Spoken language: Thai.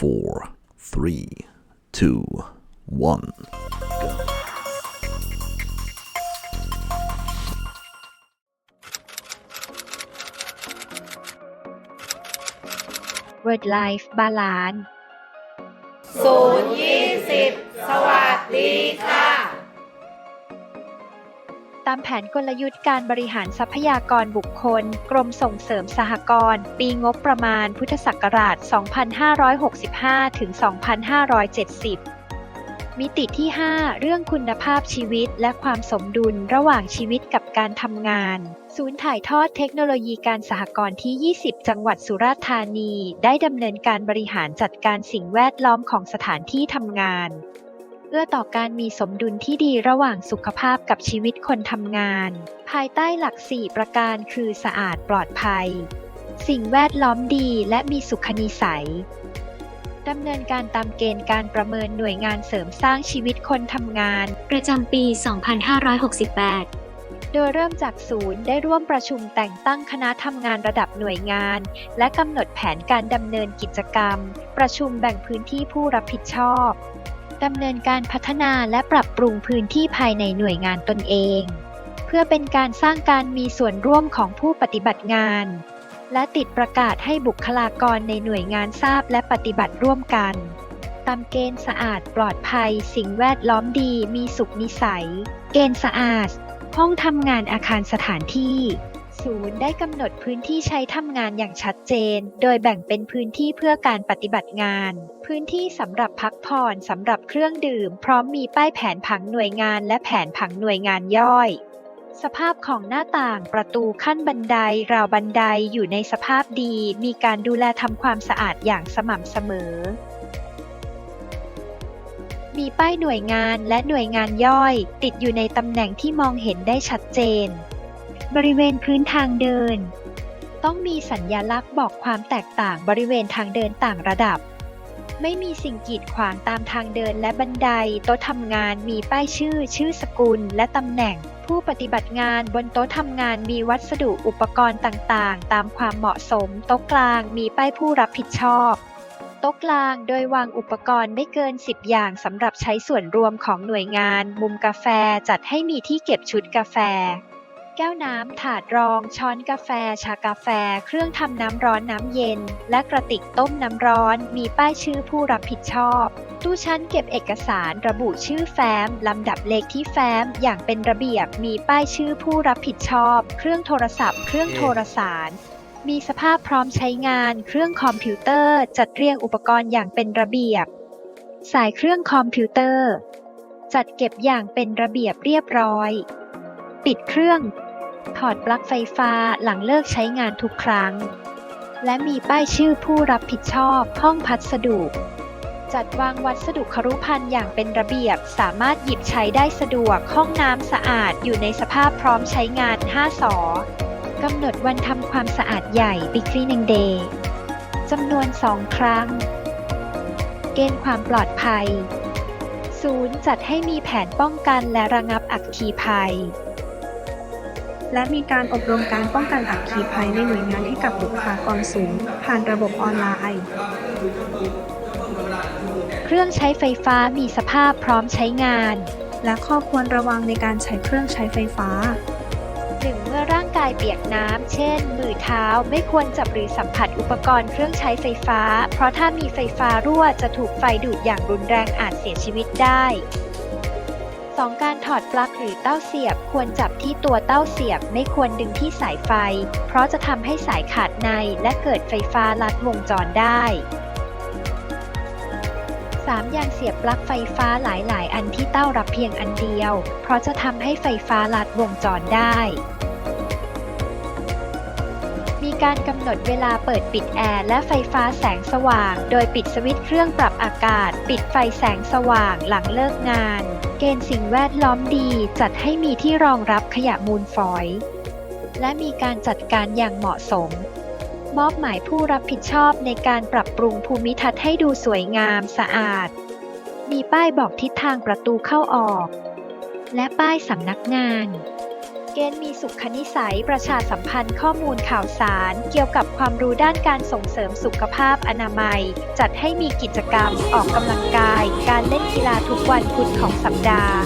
four, three, two, one. Word Life Balance ศูนย์ยี่สิบสวัสดีค่ะ ตามแผนกลยุทธ์การบริหารทรัพยากรบุคคล กรมส่งเสริมสหกรณ์ปีงบประมาณพุทธศักราช 2565 ถึง 2570มิติที่ 5 เรื่องคุณภาพชีวิตและความสมดุลระหว่างชีวิตกับการทำงาน ศูนย์ถ่ายทอดเทคโนโลยีการสหกรณ์ที่ 20 จังหวัดสุราษฎร์ธานี ได้ดำเนินการบริหารจัดการสิ่งแวดล้อมของสถานที่ทำงาน เอื้อต่อการมีสมดุลที่ดีระหว่างสุขภาพกับชีวิตคนทำงาน ภายใต้หลัก 4 ประการคือสะอาดปลอดภัย สิ่งแวดล้อมดีและมีสุขนิสัยดำเนินการตามเกณฑ์การประเมินหน่วยงานเสริมสร้างชีวิตคนทำงาน ประจำปี 2568โดยเริ่มจากศูนย์ได้ร่วมประชุมแต่งตั้งคณะทำงานระดับหน่วยงาน และกำหนดแผนการดำเนินกิจกรรม ประชุมแบ่งพื้นที่ผู้รับผิดชอบ ดำเนินการพัฒนาและปรับปรุงพื้นที่ภายในหน่วยงานตนเอง เพื่อเป็นการสร้างการมีส่วนร่วมของผู้ปฏิบัติงาน และติดประกาศให้บุคลากรในหน่วยงานทราบและปฏิบัติร่วมกันตามเกณฑ์สะอาดปลอดภัย สิ่งแวดล้อมดีมีสุขนิสัย เกณฑ์สะอาด ห้องทำงานอาคารสถานที่ ศูนย์ได้กำหนดพื้นที่ใช้ทำงานอย่างชัดเจน โดยแบ่งเป็นพื้นที่เพื่อการปฏิบัติงาน พื้นที่สำหรับพักผ่อนสำหรับเครื่องดื่ม พร้อมมีป้ายแผนผังหน่วยงานและแผนผังหน่วยงานย่อย สภาพของหน้าต่างประตูขั้นบันได ราวบันไดอยู่ในสภาพดี มีการดูแลทำความสะอาดอย่างสม่ำเสมอมีป้ายหน่วยงานและหน่วยงานย่อย ติดอยู่ในตำแหน่งที่มองเห็นได้ชัดเจน บริเวณพื้นทางเดิน ต้องมีสัญญลักษณ์บอกความแตกต่างบริเวณทางเดินต่างระดับ ไม่มีสิ่งกีดขวางตามทางเดินและบันได โต๊ะทำงานมีป้ายชื่อ ชื่อสกุล และตำแหน่ง ผู้ปฏิบัติงานบนโต๊ะทำงานมีวัสดุอุปกรณ์ต่างๆ ตามความเหมาะสม โต๊ะกลางมีป้ายผู้รับผิดชอบโต๊ะกลางโดยวางอุปกรณ์ไม่เกิน 10 อย่างสำหรับใช้ส่วนรวมของหน่วยงาน มุมกาแฟจัดให้มีที่เก็บชุดกาแฟ แก้วน้ำ ถาดรอง ช้อนกาแฟ ชากาแฟ เครื่องทำน้ำร้อนน้ำเย็น และกระติกต้มน้ำร้อน มีป้ายชื่อผู้รับผิดชอบ ตู้ชั้นเก็บเอกสารระบุชื่อแฟ้ม ลำดับเลขที่แฟ้ม อย่างเป็นระเบียบ มีป้ายชื่อผู้รับผิดชอบ เครื่องโทรศัพท์ เครื่องโทรสาร มีสภาพพร้อมใช้งาน เครื่องคอมพิวเตอร์ จัดเรียงอุปกรณ์อย่างเป็นระเบียบ สายเครื่องคอมพิวเตอร์ จัดเก็บอย่างเป็นระเบียบเรียบร้อย ปิดเครื่อง ถอดปลั๊กไฟฟ้าหลังเลิกใช้งานทุกครั้ง และมีป้ายชื่อผู้รับผิดชอบห้องพัสดุ จัดวางวัสดุครุภัณฑ์อย่างเป็นระเบียบ สามารถหยิบใช้ได้สะดวกห้องน้ำสะอาดอยู่ในสภาพพร้อมใช้งาน 5 สอกำหนดวันทำความสะอาดใหญ่ Big Cleaning Day จำนวน 2 ครั้ง เกณฑ์ความปลอดภัยศูนย์จัดให้มีแผนป้องกันและระงับอัคคีภัย และมีการอบรมการป้องกันอัคคีภัยในหน่วยงานให้กับบุคลากรสูง ผ่านระบบออนไลน์ เครื่องใช้ไฟฟ้ามีสภาพพร้อมใช้งาน และข้อควรระวังในการใช้เครื่องใช้ไฟฟ้า 1. เมื่อร่างกายเปียกน้ำ เช่น มือเท้า ไม่ควรจับหรือสัมผัสอุปกรณ์เครื่องใช้ไฟฟ้า เพราะถ้ามีไฟฟ้ารั่วจะถูกไฟดูดอย่างรุนแรงอาจเสียชีวิตได้ 2. การถอดปลั๊กหรือเต้าเสียบ ควรจับที่ตัวเต้าเสียบไม่ควรดึงที่สายไฟ เพราะจะทำให้สายขาดในและเกิดไฟฟ้าลัดวงจรได้ 3. ยางเสียบปลั๊กไฟฟ้าหลาย ๆ อันที่เต้ารับเพียงอันเดียว เพราะจะทำให้ไฟฟ้าลัดวงจรได้ การกำหนดเวลาเปิดปิดแอร์และไฟฟ้าแสงสว่าง โดยปิดสวิตช์เครื่องปรับอากาศ ปิดไฟแสงสว่างหลังเลิกงาน เกณฑ์สิ่งแวดล้อมดี จัดให้มีที่รองรับขยะมูลฝอย และมีการจัดการอย่างเหมาะสม มอบหมายผู้รับผิดชอบในการปรับปรุงภูมิทัศน์ให้ดูสวยงามสะอาด มีป้ายบอกทิศทางประตูเข้าออก และป้ายสำนักงาน เกณฑ์มีสุขนิสัยประชาสัมพันธ์ข้อมูลข่าวสาร เกี่ยวกับความรู้ด้านการส่งเสริมสุขภาพอนามัย จัดให้มีกิจกรรมออกกำลังกาย การเล่นกีฬาทุกวันพุธของสัปดาห์